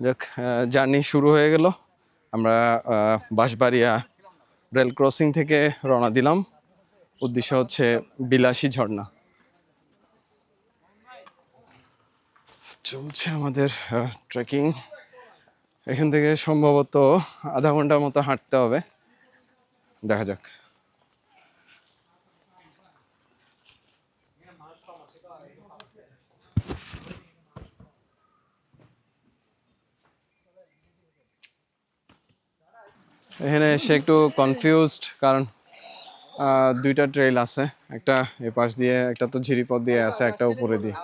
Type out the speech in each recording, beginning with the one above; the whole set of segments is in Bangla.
যাক জার্নি শুরু হয়ে গেল। আমরা বাঁশবাড়িয়া রেল ক্রসিং থেকে রওনা দিলাম। উদ্দেশ্য হচ্ছে বিলাসী ঝর্ণা। চলছে আমাদের ট্রেকিং এখান থেকে সম্ভবত আধা ঘণ্টার মতো হাঁটতে হবে। দেখা যাক। এখানে এসে একটু কনফিউজড কারণ দুইটা ট্রেল আছে। একটা এ পাশ দিয়ে, একটা তো ঝিরিপথ দিয়ে আছে, একটা উপরে দিয়ে।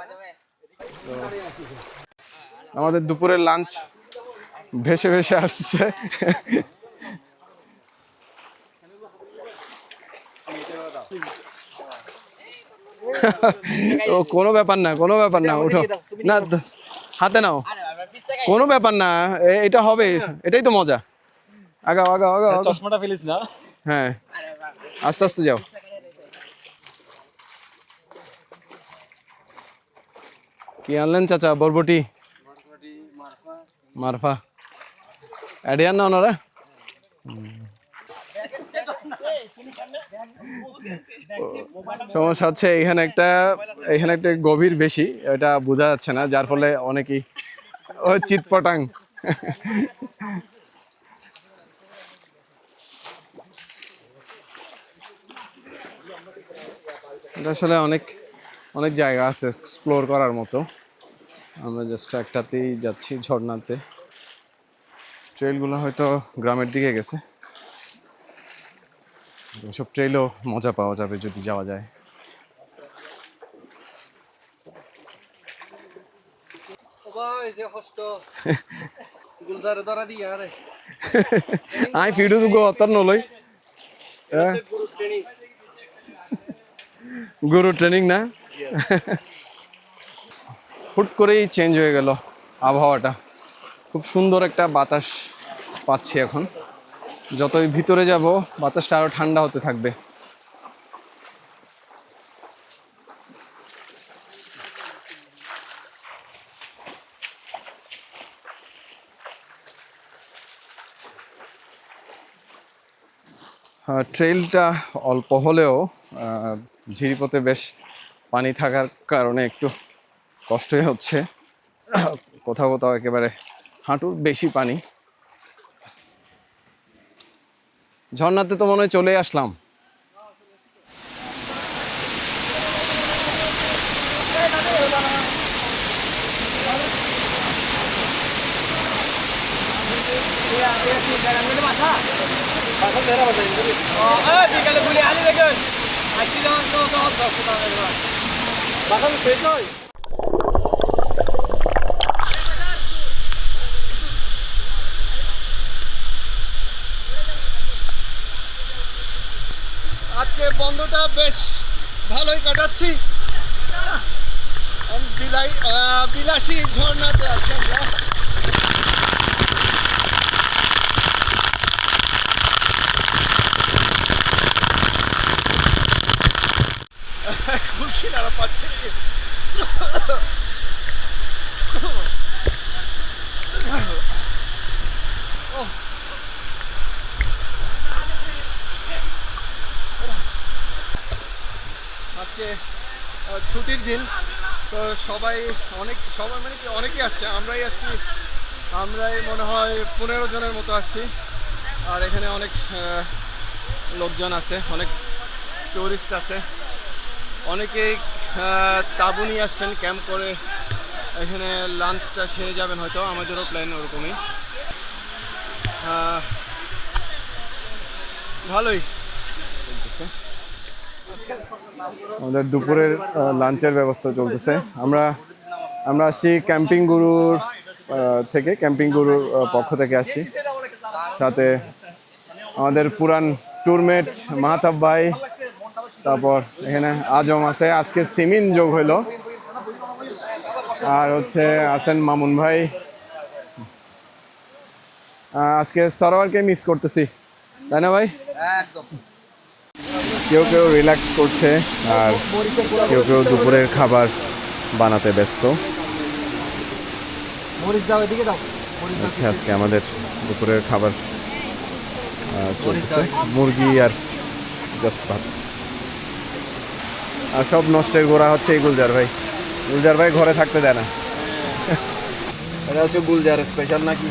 আমাদের দুপুরের লাঞ্চ ভেসে ভেসে আসছে। ও, কোনো ব্যাপার না, কোনো ব্যাপার না, উঠো। না, হাতে নাও। কোনো ব্যাপার না এটা হবে, এটাই তো মজা। আগাও আগাও আগাও। চশমাটা ফেলিস না? হ্যাঁ। আস্তে আস্তে যাও। কি আনলেন চাচা? বরবটি? মারফা। অ্যাডিয়ান না ওনারা? সমস্যা হচ্ছে এখানে একটা এখানে একটা গভীর বেশি এটা বোঝা যাচ্ছে না যার ফলে অনেকেই ও চিৎপটাং। এটা আসলে অনেক অনেক জায়গা আছে এক্সপ্লোর করার মতো। আমরা জাস্ট একটাতেই যাচ্ছি ঝর্ণাতে। ট্রেলগুলো হয়তো গ্রামের দিকে গেছে। সব ট্রেলও মজা পাওয়া যাবে যদি যাওয়া যায়। আই ফিডু দুগো অতর নলই গুরু ট্রেনিং না? হুট করেই চেঞ্জ হয়ে গেল আবহাওয়াটা। খুব সুন্দর একটা বাতাস পাচ্ছি এখন। যতই ভিতরে যাব, বাতাসটা আরও ঠান্ডা হতে থাকবে। ট্রেইলটা অল্প হলেও ঝিরিপথে বেশ পানি থাকার কারণে একটু কষ্টই হচ্ছে। কোথাও কোথাও একেবারে হাঁটুর বেশি পানি। ঝর্নাতে তো মনে হয় চলে আসলাম বিকালে গুলি আনি দেখুন আজকে বন্ধটা বেশ ভালোই কাটাচ্ছি। বিলাই বিলাসী ঝর্ণাতে আছি আমরা। আজকে ছুটির দিন। তো সবাই অনেক সবাই মানে কি, অনেকেই আসছে, আমরাই আসছি। আমরাই মনে হয় পনেরো জনের মতো আসছি। আর এখানে অনেক লোকজন আছে, অনেক টুরিস্ট আছে। অনেকেই তাঁবু নিয়ে আসছেন ক্যাম্প করে। এখানে লাঞ্চটা সেরে যাবেন হয়তো, আমাদেরও প্ল্যান ওরকমই। ভালোই। আমাদের দুপুরের লাঞ্চের ব্যবস্থা চলতেছে। আমরা আমরা আসছি ক্যাম্পিং গুরুর থেকে ক্যাম্পিং গুরুর পক্ষ থেকে আসছি। সাথে আমাদের পুরান ট্যুরমেট মাহাতাব ভাই, তারপর এখানে আজম আছে। আজকে সিমিন যোগ হইল আর হচ্ছে আছেন মামুন ভাই। আজকে সরোয়ারকে মিস করতেছি। তাই না ভাই? একদম। কেউ কেউ রিল্যাক্স করছে আর কেউ কেউ দুপুরের খাবার বানাতে ব্যস্ত। হচ্ছে আজকে আমাদের দুপুরের খাবার আহ, চলতেছে। মুরগি আর জাস্ট ভাত। আর সব নষ্টের গোড়া হচ্ছে এই গুলজার ভাই। গুলজার ভাই ঘরে থাকতে দেয় না। এটা হচ্ছে গুলজার স্পেশাল নাকি?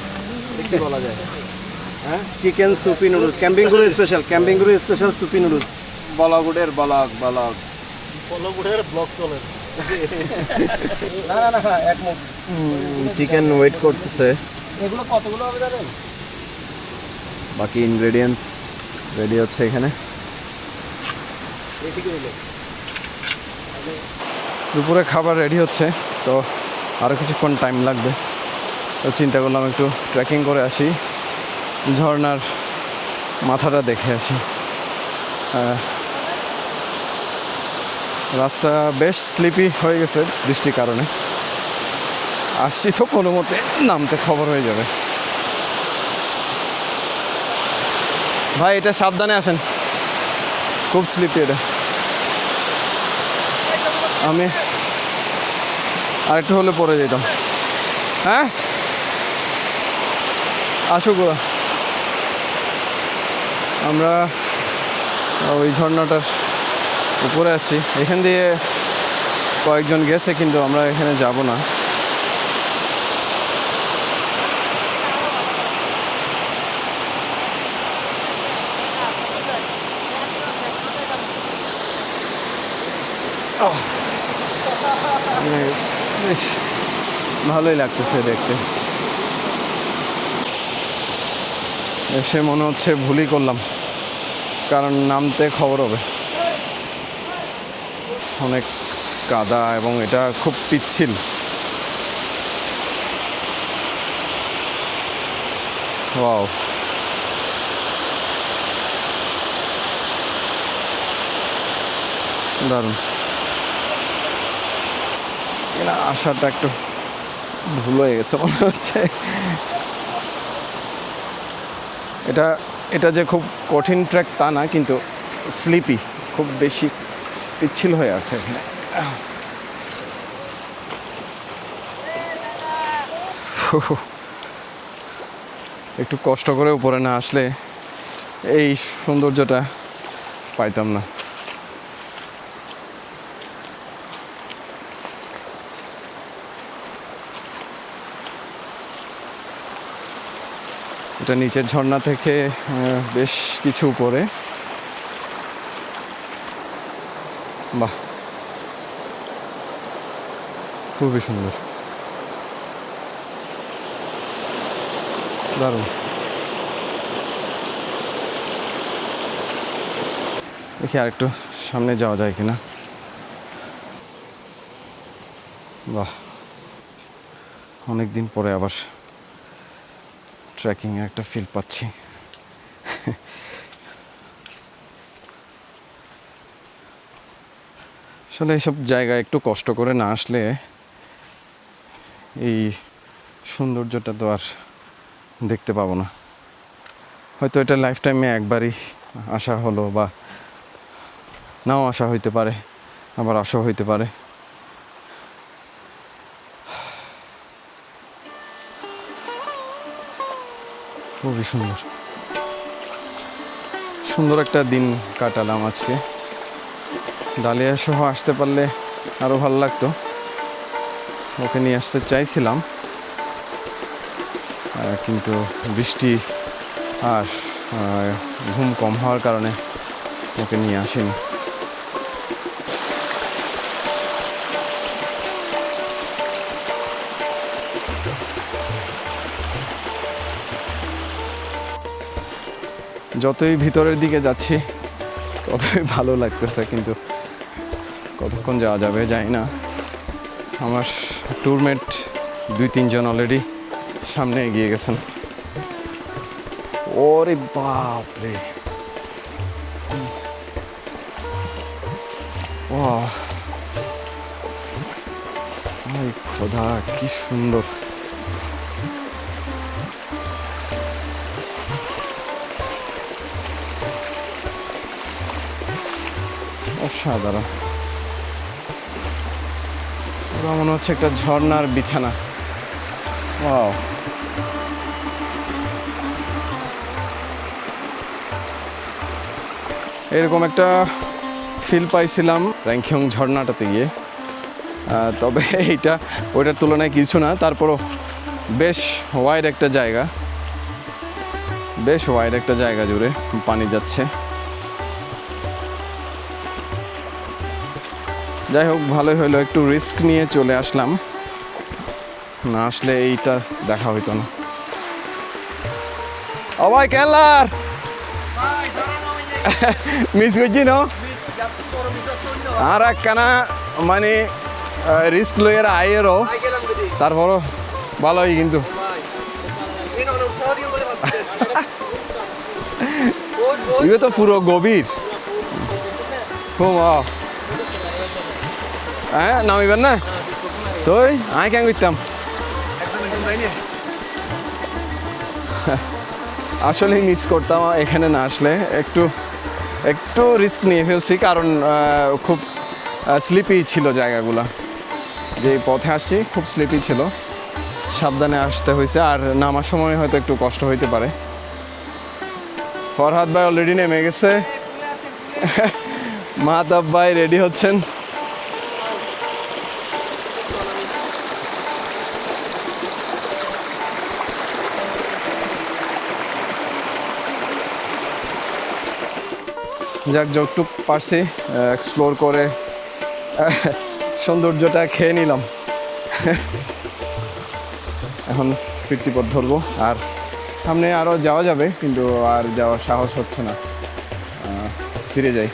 কি বলা যায়। হ্যাঁ? Chicken soupy noodles camping Guru special camping Guru special soupy noodles বলগুডের ব্লক বলগ। বলগুডের ব্লক চলে। না না না এক মুখ। চিকেন ওয়েট করতেছে। এগুলো কতগুলো হবে জানেন? বাকি ইনগ্রেডিয়েন্টস রেডি হচ্ছে এখানে। দুপুরে খাবার রেডি হচ্ছে তো আরও কিছুক্ষণ টাইম লাগবে। তো চিন্তা করলাম একটু ট্রেকিং করে আসি। ঝর্নার মাথাটা দেখে আসি। রাস্তা বেশ স্লিপি হয়ে গেছে বৃষ্টির কারণে। আসছি তো কোনো মতে নামতে খবর হয়ে যাবে। ভাই, এটা সাবধানে আসেন। খুব স্লিপি এটা। আমি আর একটু হলে পরে যেতাম। হ্যাঁ? আসুক আমরা ওই ঝর্ণাটার উপরে আসছি এখান দিয়ে কয়েকজন গেছে, কিন্তু আমরা এখানে যাব না। বেশ ভালোই লাগতেছে দেখতে। এসে মনে হচ্ছে ভুলই করলাম, কারণ নামতে খবর হবে। অনেক কাদা এবং এটা খুব পিচ্ছিল। ওয়াও। দারুণ। এরা আসাটা একটু ভুল হয়ে গেছে মনে হচ্ছে। এটা এটা যে খুব কঠিন ট্র্যাক তা না, কিন্তু স্লিপি খুব বেশি পিচ্ছিল হয়ে আছে এখানে। একটু কষ্ট করে উপরে না আসলে এই সৌন্দর্যটা পাইতাম না। এটা নিচের ঝর্ণা থেকে বেশ কিছু উপরে। বাহ। খুবই সুন্দর। দারুণ। দেখি আর একটু সামনে যাওয়া যায় কিনা। বাহ। অনেক দিন পরে আবার ট্রেকিং একটা ফিল পাচ্ছি। আসলে এইসব জায়গায় একটু কষ্ট করে না আসলে এই সৌন্দর্যটা তো আর দেখতে পাবো না। হয়তো এটা লাইফ টাইমে একবারই আসা হলো বা নাও আসা হইতে পারে, আবার আসা হইতে পারে। খুবই সুন্দর। সুন্দর একটা দিন কাটালাম আজকে। ডালিয়া সহ আসতে পারলে আরও ভালো লাগতো। ওকে নিয়ে আসতে চাইছিলাম কিন্তু বৃষ্টি আর ঘুম কম হওয়ার কারণে ওকে নিয়ে আসিনি। যতই ভিতরের দিকে যাচ্ছি, ততই ভালো লাগতেছে, কিন্তু কতক্ষণ যাওয়া যাবে জানি না। আমার ট্যুরমেট দুই, তিনজন অলরেডি সামনে এগিয়ে গেছেন। ওরে বাপ রে খোদা, কি সুন্দর। অসাধারণ। পুরো মনে হচ্ছে একটা ঝর্নার বিছানা। ও এরকম একটা ফিল পাইছিলাম র্যাংখিং ঝর্নাটাতে গিয়ে। তবে এইটা, ওইটার তুলনায় কিছু না, তারপরও বেশ ওয়াইড একটা জায়গা। বেশ ওয়াইড একটা জায়গা জুড়ে পানি যাচ্ছে। যাই হোক, ভালোই হলো একটু রিস্ক নিয়ে চলে আসলাম। না আসলে এইটা দেখা হইতো না। ভাই, কেলার! মিস করছি না? আর একখানা মানে রিস্ক লইয়ের আয়েরও তারপরও ভালোই কিন্তু। ইবে তো পুরো গভীর। খুব। হ্যাঁ নামিবেন না? তুই আমি কেন করতাম আসলে মিস করতাম, এখানে না আসলে। একটু একটু রিস্ক নিয়ে ফেলছি, কারণ খুব স্লিপি ছিল জায়গাগুলো। যে পথে আসছি, খুব স্লিপি ছিল। সাবধানে আসতে হয়েছে আর নামার সময় হয়তো একটু কষ্ট হইতে পারে। ফরহাদ ভাই অলরেডি নেমে গেছে। মাহতাব ভাই রেডি হচ্ছেন। যাক যতটুক পারছি এক্সপ্লোর করে সৌন্দর্যটা খেয়ে নিলাম। এখন ফিরতি পথ ধরবো। আর সামনে আরও যাওয়া যাবে, কিন্তু আর যাওয়ার সাহস হচ্ছে না। ফিরে যাই।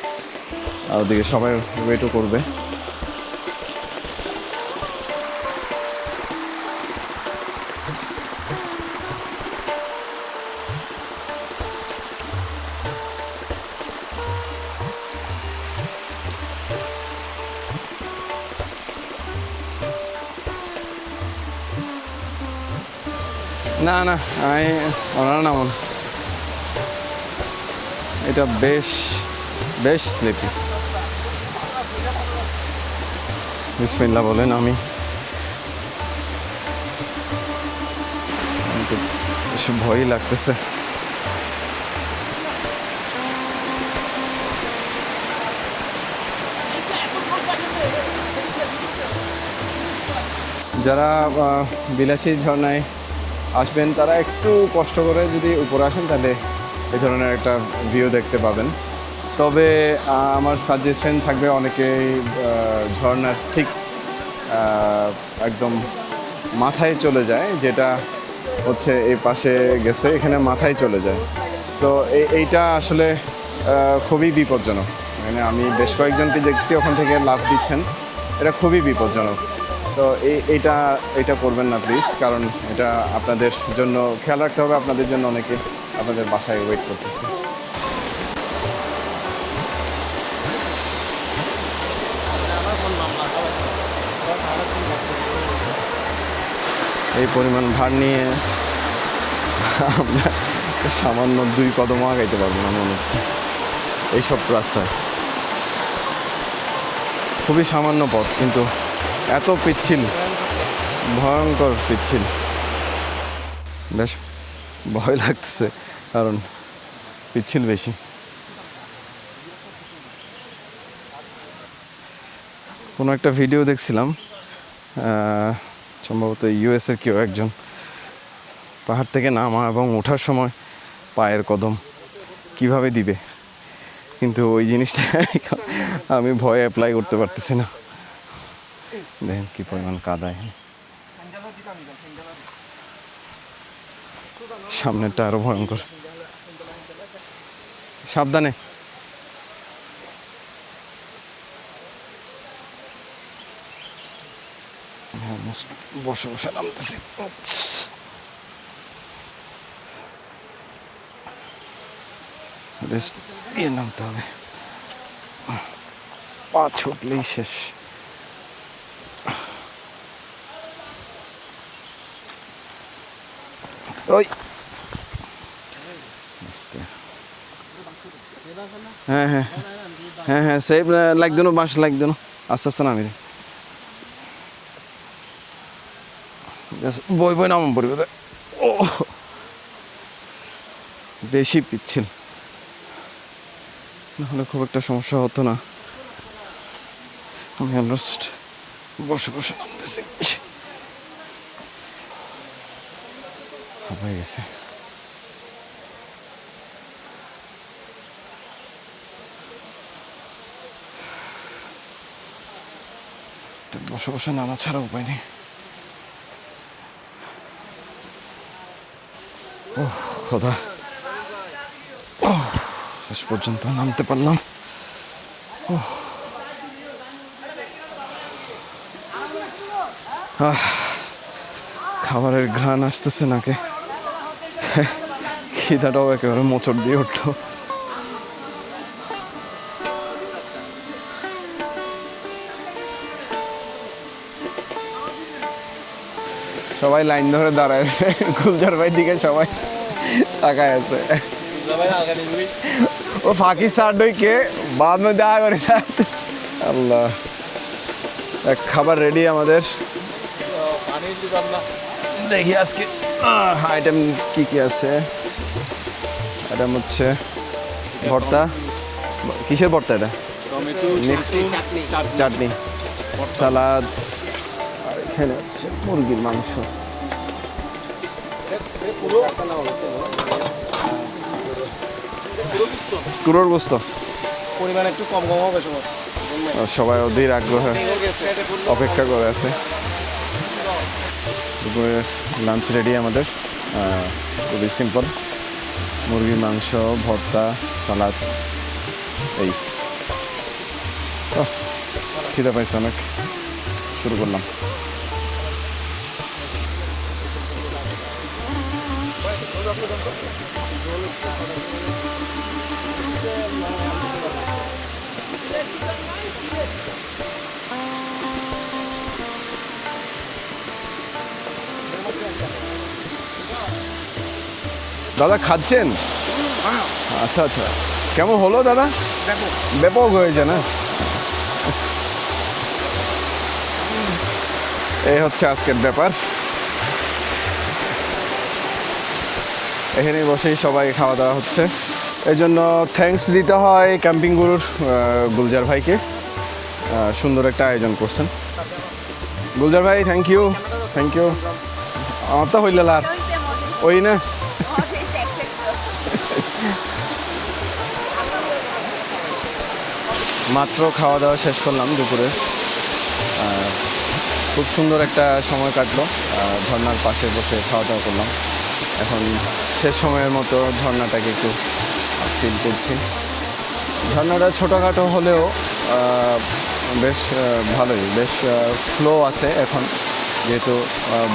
আর ওদিকে সবাই ওয়েটও করবে। না, আমি ওনারা নামন এটা বেশ বেশ স্লিপি। বিসমিল্লা বলেন আমি। বেশ ভয়ই লাগতেছে। যারা বিলাসী ঝর্ণায় আসবেন তারা একটু কষ্ট করে যদি উপরে আসেন তাহলে এই ধরনের একটা ভিউ দেখতে পাবেন। তবে আমার সাজেশন থাকবে অনেকেই আহ, ঝর্ণার ঠিক একদম মাথায় চলে যায় যেটা হচ্ছে এই পাশে গেছে এখানে মাথায় চলে যায়। তো এইটা আসলে খুবই বিপজ্জনক। মানে আমি বেশ কয়েকজনকে দেখছি ওখান থেকে লাভ দিচ্ছেন। এটা খুবই বিপজ্জনক। তো এই, এইটা এটা করবেন না প্লিজ কারণ এটা আপনাদের জন্য খেয়াল রাখতে হবে, আপনাদের জন্য অনেকে আপনাদের বাসায় ওয়েট করতেছে। এই পরিমাণ ভার নিয়ে আমরা সামান্য দুই কদম আগাইতে পারব না, মনে হচ্ছে। এইসব রাস্তায়। খুবই সামান্য পথ, কিন্তু এত পিচ্ছিল, ভয়ঙ্কর পিচ্ছিল। বেশ ভয় লাগতেছে, কারণ পিচ্ছিল বেশি। কোনো একটা ভিডিও দেখছিলাম সম্ভবত ইউএসের কেউ একজন। পাহাড় থেকে নামা এবং ওঠার সময় পায়ের কদম কীভাবে দিবে? কিন্তু ওই জিনিসটা আমি ভয়ে অ্যাপ্লাই করতে পারতেছি না। দেখেন কি পরিমাণ কাদা এখানে সামনেরটা আরও ভয়ঙ্কর। সাবধানে। বসে বসে নামতেছি। রেস্ট নিয়ে নামতে হবে। পা ছুটলেই শেষ। ওই হ্যাঁ হ্যাঁ। হ্যাঁ হ্যাঁ সেভ লাগতো না বাঁশ লাগতো আস্তে আস্তে নামি বই বই নাম পড়বে। ও বেশি পিচ্ছিল। নাহলে খুব একটা সমস্যা হতো না। আমি অলমোস্ট বসে বসে নামতেছি। হয়ে গেছে। বসে বসে নামা ছাড়া উপায় নেই। ও খোদা। ওহ, শেষ পর্যন্ত নামতে পারলাম। আহ, খাবারের ঘ্রাণ আসতেছে নাকে। খিদাটাও একেবারে মোচড় দিয়ে উঠল। সবাই লাইন ধরে দাঁড়ায় আছে। গুলজার ভাই দিকে সবাই তাকায় আছে। ও ফাঁকি সার কে? বাদ মে দেখা করে আল্লাহ। খাবার রেডি আমাদের। দেখি আজকে। আইটেম কি কি আছে? আইটেম হচ্ছে ভর্তা। কিসের ভর্তা এটা? চাটনি। সালাদ। আর এখানে হচ্ছে মুরগির মাংস। কুড়োর গোস্ত। পরিমাণ একটু কম কম হবে সময় সবাই অধীর আগ্রহে অপেক্ষা করে আছে। দুপুরে লাঞ্চ রেডি আমাদের। খুবই সিম্পল মুরগির মাংস, ভর্তা সালাদ এই। খিদে পাইছে অনেক। শুরু করলাম। দাদা খাচ্ছেন? আচ্ছা আচ্ছা। কেমন হলো দাদা? ব্যাপক। হয়েছে না? এই হচ্ছে আজকের ব্যাপার। এখানে বসেই সবাই খাওয়া দাওয়া হচ্ছে। এই জন্য থ্যাঙ্কস দিতে হয় ক্যাম্পিং গুরুর গুলজার ভাইকে। সুন্দর একটা আয়োজন করছেন। গুলজার ভাই থ্যাংক ইউ থ্যাংক ইউ আমার তো হইল আর ওই না। মাত্র খাওয়া দাওয়া শেষ করলাম দুপুরে। খুব সুন্দর একটা সময় কাটলো। ঝর্নার পাশে বসে খাওয়া দাওয়া করলাম। এখন শেষ সময়ের মতো ঝর্ণাটাকে একটু ফিল করছি। ঝর্ণাটা ছোটোখাটো হলেও বেশ ভালোই, বেশ ফ্লো আছে এখন। যেহেতু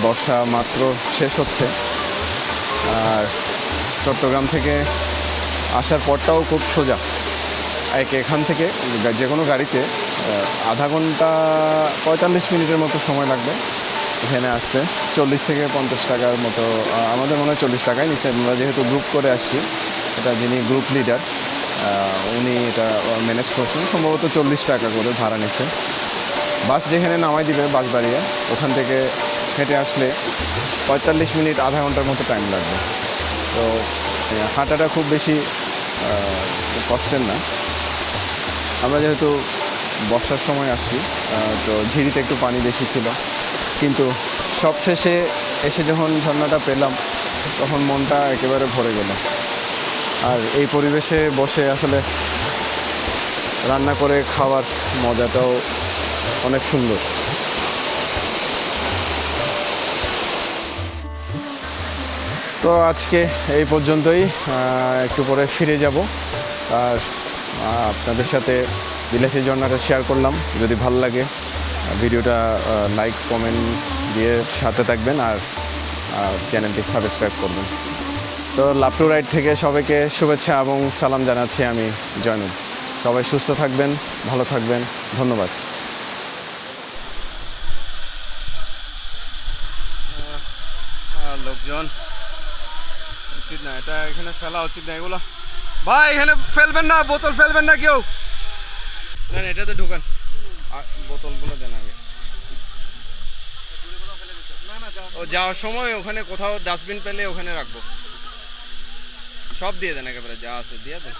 বর্ষা মাত্র শেষ হচ্ছে। আর চট্টগ্রাম থেকে আসার পরটাও খুব সোজা। এখান থেকে, যে কোনো গাড়িতে আধা ঘণ্টা পঁয়তাল্লিশ মিনিটের মতো সময় লাগবে। এখানে আসতে। চল্লিশ থেকে পঞ্চাশ টাকার মতো আমাদের মনে হয় চল্লিশ টাকায় নিচ্ছে। আমরা যেহেতু গ্রুপ করে আসছি, এটা যিনি গ্রুপ লিডার উনি এটা ম্যানেজ করছেন। সম্ভবত চল্লিশ টাকা করে ভাড়া নিচ্ছে। বাস যেখানে নামাই দিবে, বাস বাড়িয়ে, ওখান থেকে হেঁটে আসলে পঁয়তাল্লিশ মিনিট, আধা ঘণ্টার মতো টাইম লাগবে। তো হাঁটাটা খুব বেশি কষ্টের না। আমরা যেহেতু বর্ষার সময় আসছি তো ঝিরিতে একটু পানি বেশি ছিল। কিন্তু সবশেষে এসে যখন ঝর্ণাটা পেলাম, তখন মনটা একেবারে ভরে গেল। আর এই পরিবেশে বসে আসলে রান্না করে খাওয়ার মজাটাও অনেক সুন্দর। তো আজকে এই পর্যন্তই একটু পরে ফিরে যাব। আর আপনাদের সাথে বিলাসী ঝর্ণাটা শেয়ার করলাম। যদি ভালো লাগে ভিডিওটা লাইক কমেন্ট দিয়ে সাথে থাকবেন আর চ্যানেলটি সাবস্ক্রাইব করবেন। তো লাপটু রাইড থেকে সবাইকে শুভেচ্ছা এবং সালাম জানাচ্ছি আমি জয়নুল। সবাই সুস্থ থাকবেন, ভালো থাকবেন, ধন্যবাদ। লোকজন, উচিত না, এটা এখানে ফেলা উচিত না, এগুলো ভাই এখানে ফেলবেন না বোতল ফেলবেন না কেউ। না এটাতে ঢোকান। আর বোতলগুলো দেন আগে। ও যাওয়ার সময় ওখানে কোথাও ডাস্টবিন পেলে ওখানে রাখব। সব দিয়ে দেন একেবারে যা আছে দিয়ে দেন।